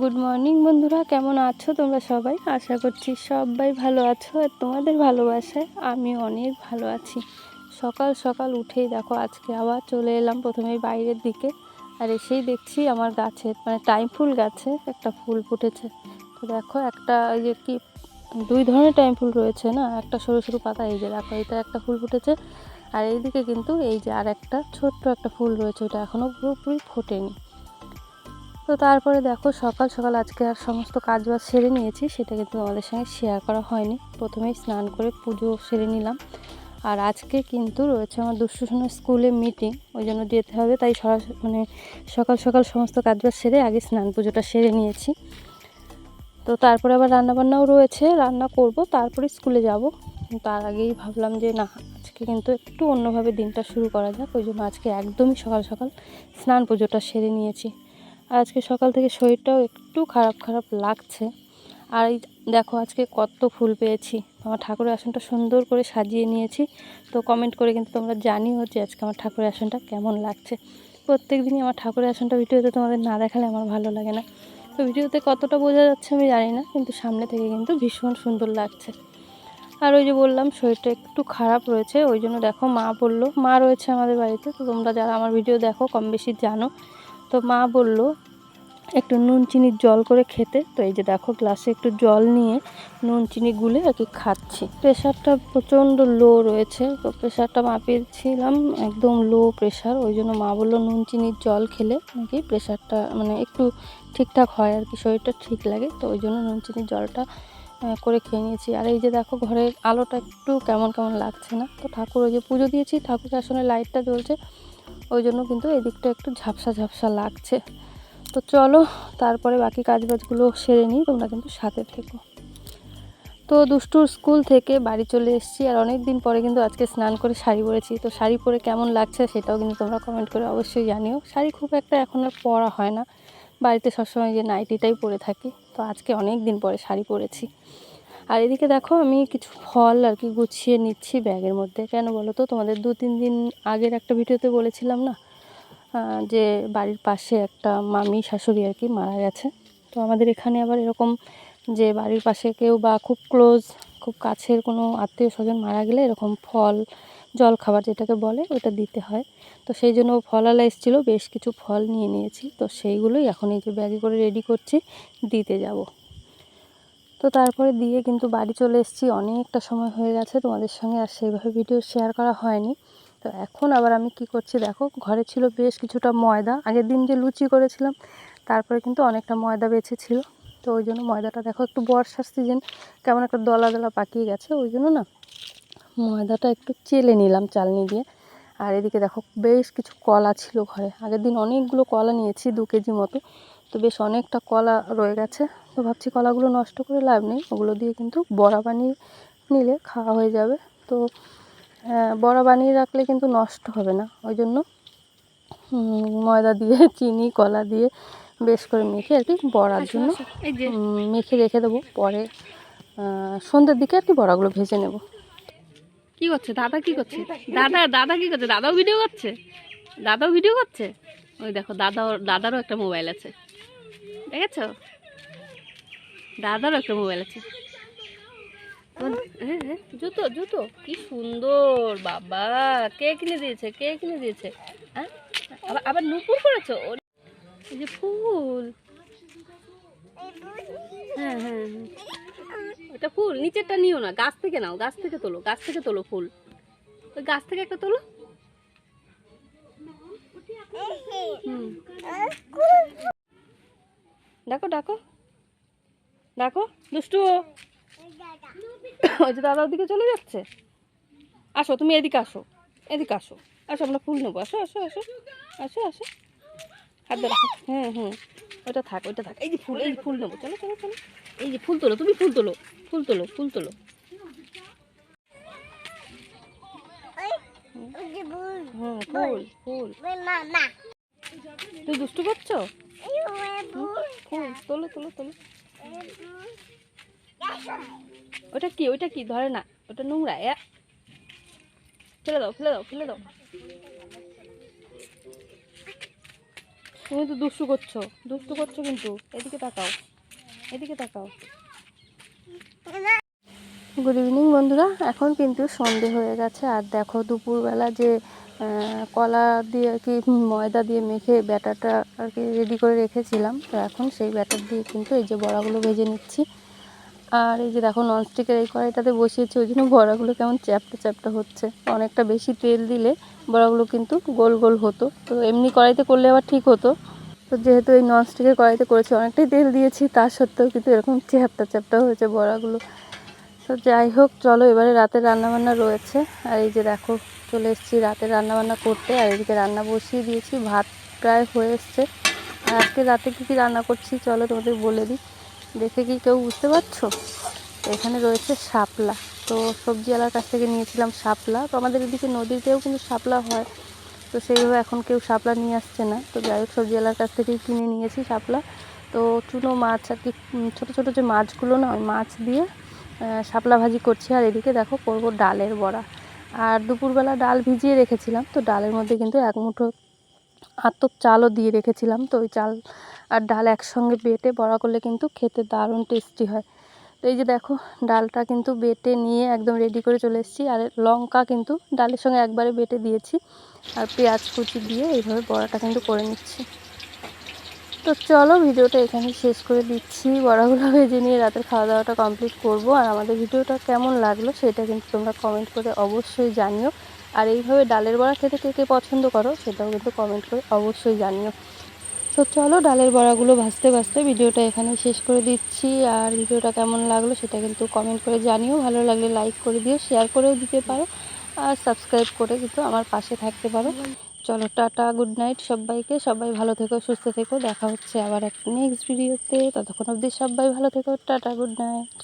Good morning বন্ধুরা। কেমন আছো তোমরা সবাই? আশা করছি সবাই ভালো আছো আর তোমাদের ভালোবাসায় আমি অনেক ভালো আছি। সকাল সকাল উঠেই দেখো, আজকে আবার চলে এলাম প্রথমেই বাইরের দিকে আর এসেই দেখছি আমার গাছের মানে টাইম ফুল গাছে একটা ফুল ফুটেছে। তো দেখো, একটা ওই যে কি, দুই ধরনের টাইম ফুল রয়েছে না? একটা সরু সরু পাতা, এই যে দেখো, এটা একটা ফুল ফুটেছে। আর এইদিকে কিন্তু এই যে আর একটা ছোট্ট একটা ফুল রয়েছে, ওটা এখনও পুরোপুরি ফোটেনি। তো তারপরে দেখো সকাল সকাল আজকে আর সমস্ত কাজ বাজ সেরে নিয়েছি, সেটা কিন্তু আমাদের সঙ্গে শেয়ার করা হয়নি। প্রথমেই স্নান করে পুজো সেরে নিলাম। আর আজকে কিন্তু রয়েছে আমার দুষ্টুসোনার স্কুলে মিটিং ওই জন্য যেতে হবে, তাই সরাসরি মানে সকাল সকাল সমস্ত কাজ বাজ সেরে আগে স্নান পুজোটা সেরে নিয়েছি। তো তারপরে আবার রান্নাবান্নাও রয়েছে, রান্না করব, তারপরে স্কুলে যাব। তার আগেই ভাবলাম যে না, আজকে কিন্তু একটু অন্যভাবে দিনটা শুরু করা যাক, ওই জন্য আজকে একদমই সকাল সকাল স্নান পুজোটা সেরে নিয়েছি। আজকে সকাল থেকে শরীরটাও একটু খারাপ খারাপ লাগছে। আর এই দেখো আজকে কত ফুল পেয়েছি। আমার ঠাকুরের আসনটা সুন্দর করে সাজিয়ে নিয়েছি। তো কমেন্ট করে কিন্তু তোমরা জানিও যে আজকে আমার ঠাকুরের আসনটা কেমন লাগছে। প্রত্যেক দিনই আমার ঠাকুরের আসনটা ভিডিওতে তোমাদের না দেখালে আমার ভালো লাগে না। তো ভিডিওতে কতটা বোঝা যাচ্ছে আমি জানি না, কিন্তু সামনে থেকে কিন্তু ভীষণ সুন্দর লাগছে। আর ওই যে বললাম, শরীরটা একটু খারাপ রয়েছে, ওই জন্য দেখো মা বলল, মা রয়েছে আমাদের বাড়িতে। তো তোমরা যারা আমার ভিডিও দেখো, কম বেশি জানো। তো মা বলল, একটু নুন চিনির জল করে খেতে। তো এই যে দেখো, গ্লাসে একটু জল নিয়ে নুন, চিনি গুলে আর কি খাচ্ছি। প্রেশারটা প্রচণ্ড লো রয়েছে, তো প্রেশারটা মাপিয়েছিলাম একদম লো প্রেশার। ওই জন্য মা বলল, নুন চিনির জল খেলে নাকি প্রেশারটা মানে একটু ঠিকঠাক হয় আর কি, শরীরটা ঠিক লাগে। তো ওই জন্য নুন চিনির জলটা করে খেয়ে নিয়েছি। আর এই যে দেখো, ঘরের আলোটা একটু কেমন কেমন লাগছে না? তো ঠাকুর ওই যে পুজো দিয়েছি, ঠাকুরের আসলে লাইটটা জ্বলছে। ওই জন্য কিন্তু এদিকটা একটু ঝাপসা ঝাপসা লাগছে। তো চলো, তারপরে বাকি কাজবাজগুলো সেরে নিই, তোমরা কিন্তু সাথে থেকো। তো দুষ্টুর স্কুল থেকে বাড়ি চলে এসেছি, আর অনেক দিন পরে কিন্তু আজকে স্নান করে শাড়ি পরেছি। তো শাড়ি পরে কেমন লাগছে সেটাও কিন্তু তোমরা কমেন্ট করে অবশ্যই জানিও। শাড়ি খুব একটা এখন আর পরা হয় না। বাড়িতে সবসময় যে নাইটিটাই পরে থাকি। তো আজকে অনেক দিন পরে শাড়ি পরেছি। আর এদিকে দেখো আমি কিছু ফল আর কি গুছিয়ে নিচ্ছি ব্যাগের মধ্যে। কেন বলো তো? তোমাদের দু তিন দিন আগের একটা ভিডিওতে বলেছিলাম না? যে বাড়ির পাশে একটা মামি শাশুড়ি আর কি মারা গেছে। তো আমাদের এখানে আবার এরকম যে বাড়ির পাশে কেউ বা খুব ক্লোজ খুব কাছের কোনো আত্মীয় স্বজন মারা গেলে এরকম ফল জল খাবার যেটাকে বলে, ওটা দিতে হয়। তো সেই জন্য ফলালা এসেছিল, বেশ কিছু ফল নিয়ে নিয়েছি। তো সেইগুলোই এখন এই যে ব্যাগে করে রেডি করছি, দিতে যাব। তো তারপরে দিয়ে কিন্তু বাড়ি চলে এসেছি। অনেকটা সময় হয়ে গেছে, তোমাদের সঙ্গে আর সেইভাবে ভিডিও শেয়ার করা হয়নি। তো এখন আবার আমি কি করছি দেখো, ঘরে ছিল বেশ কিছুটা ময়দা। আগের দিন যে লুচি করেছিলাম, তারপরে কিন্তু অনেকটা ময়দা বেঁচে ছিল। তো ওই জন্য ময়দাটা দেখো একটু বর্ষার সিজন কেমন একটা দলা দলা পাকিয়ে গেছে। ওই জন্য না ময়দাটা একটু চেলে নিলাম চালনি দিয়ে। আর এদিকে দেখো বেশ কিছু কলা ছিল ঘরে। আগের দিন অনেকগুলো কলা নিয়েছি দু কেজি মতো। তো বেশ অনেকটা কলা রয়ে গেছে। তো ভাবছি কলাগুলো নষ্ট করে লাভ নেই। ওগুলো দিয়ে কিন্তু বড়া বানিয়ে নিলে খাওয়া হয়ে যাবে। তো বড়া বানিয়ে রাখলে কিন্তু নষ্ট হবে না। ওই জন্য ময়দা দিয়ে চিনি কলা দিয়ে বেশ করে মেখে আর কি বড়ার জন্য মেখে রেখে দেবো। পরে সন্ধ্যের দিকে আর কি বড়াগুলো ভেজে নেব। কি করছে? দাদা কি করছে? দাদা দাদা কি করছে? দাদাও ভিডিও করছে? দাদাও ভিডিও করছে? ওই দেখো দাদা দাদারও একটা মোবাইল আছে। দেখেছ দাদারও একটা মোবাইল আছে হ্যাঁ, হ্যাঁ, জুতো জুতো কি সুন্দর বাবা কে কিনে দিয়েছে কে কিনে দিয়েছে হ্যাঁ আবার আবার নুপুর করেছ এই যে ফুল হ্যাঁ হ্যাঁ হ্যাঁ এটা ফুল নিচেরটা নিও না গাছ থেকে নাও গাছ থেকে তোলো গাছ থেকে তোলো ফুল ওই গাছ থেকে একটা তোলো হুম। ডাকো ডাকো। ডাকো দুষ্টু। ওই যে দাদা ওদিকে চলে যাচ্ছে? আসো তুমি এদিকে আসো এদিকে আসো। আসো আমরা ফুল নেব। আসো আসো আসো আসো আসো। হাত ধরে রাখো হুম হুম ওটা থাক ওইটা থাক। এই যে ফুল এই যে ফুল নেব। চলো চলো চলো। এই যে ফুল তোলো তুমি ফুল তোলো ফুল তোলো ফুল তোলো। হুম ফুল। ফুল তুই দুষ্টু করছ? ফুল তোলো তোলো তোলো। ওটা কি ওইটা কি? ধরে না ওটা নোংরা ফেলে দাও ফেলে দাও ফেলে দাও। তুমি তো দুষ্টু করছ দুষ্টু করছ কিন্তু। এদিকে তাকাও এদিকে তাকাও। গুড ইভিনিং বন্ধুরা। এখন কিন্তু সন্ধে হয়ে গেছে আর দেখো দুপুরবেলা যে কলা দিয়ে আর কি ময়দা দিয়ে মেখে ব্যাটারটা আর কি রেডি করে রেখেছিলাম। তো এখন সেই ব্যাটার দিয়ে কিন্তু এই যে বড়াগুলো ভেজে নিচ্ছি। আর এই যে দেখো ননস্টিকের এই কড়াইটাতে বসিয়েছি, ওই জন্য বড়াগুলো কেমন চ্যাপটা চ্যাপটা হচ্ছে। অনেকটা বেশি তেল দিলে বড়াগুলো কিন্তু গোল গোল হতো। তো এমনি কড়াইতে করলে আবার ঠিক হতো। তো যেহেতু এই ননস্টিকের কড়াইতে করেছি, অনেকটাই তেল দিয়েছি তার সত্ত্বেও কিন্তু এরকম চ্যাপটা চ্যাপটা হয়েছে বড়াগুলো। তো যাই হোক, চলো এবারে রাতের রান্নাবান্না রয়েছে। আর এই যে দেখো, চলে এসেছি রাতে রান্নাবান্না করতে। আর এদিকে রান্না বসিয়ে দিয়েছি, ভাত প্রায় হয়ে এসছে। আর আজকে রাতে কী কী রান্না করছি, চলো তোমাদের বলে দিই। দেখে কি কেউ বুঝতে পারছ? এখানে রয়েছে শাপলা। তো সবজিওয়ালার কাছ থেকে নিয়েছিলাম শাপলা। তো আমাদের এদিকে নদীতেও কিন্তু শাপলা হয়। তো সেইভাবে এখন কেউ শাপলা নিয়ে আসছে না। তো যাই হোক, সবজিওয়ালার কাছ থেকেই কিনে নিয়েছি শাপলা। তো চুনো মাছ আর কি ছোটো ছোটো যে মাছগুলো না, ওই মাছ দিয়ে শাপলা ভাজি করছি আর এদিকে দেখো করব ডালের বড়া। আর দুপুরবেলা ডাল ভিজিয়ে রেখেছিলাম, তো ডালের মধ্যে কিন্তু এক মুঠো আতপ চালও দিয়ে রেখেছিলাম, তো ওই চাল আর ডাল একসঙ্গে বেটে বড়া করলে কিন্তু খেতে দারুণ টেস্টি হয়। তো এই যে দেখো, ডালটা কিন্তু বেটে নিয়ে একদম রেডি করে চলে এসেছি, আর লঙ্কা কিন্তু ডালের সঙ্গে একবারে বেটে দিয়েছি। আর পেঁয়াজ কুচি দিয়ে এইভাবে বড়াটা কিন্তু করে নিচ্ছি। তো চলো ভিডিওটা এখানে শেষ করে দিচ্ছি। বড়াগুলো ভেজে নিয়ে রাতের খাওয়া দাওয়াটা কমপ্লিট করব। আর আমাদের ভিডিওটা কেমন লাগল সেটা কিন্তু তোমরা কমেন্ট করে অবশ্যই জানিও। আর এইভাবে ডালের বড়া খেতে কে কে পছন্দ করো সেটাও কিন্তু কমেন্ট করে অবশ্যই জানিও। তো চলো ডালের বড়াগুলো ভাজতে ভাজতে ভিডিওটা এখানে শেষ করে দিচ্ছি। আর ভিডিওটা কেমন লাগল সেটা কিন্তু কমেন্ট করে জানিও। ভালো লাগলে লাইক করে দিও শেয়ার করেও দিতে পারো। আর সাবস্ক্রাইব করে কিন্তু আমার পাশে থাকতে পারো। চলো টাটা, গুড নাইট সবাইকে। সবাই ভালো থেকো, সুস্থ থেকো। দেখা হচ্ছে আবার এক নেক্সট ভিডিওতে ততক্ষণ অবধি সবাই ভালো থেকো। Tata, good night.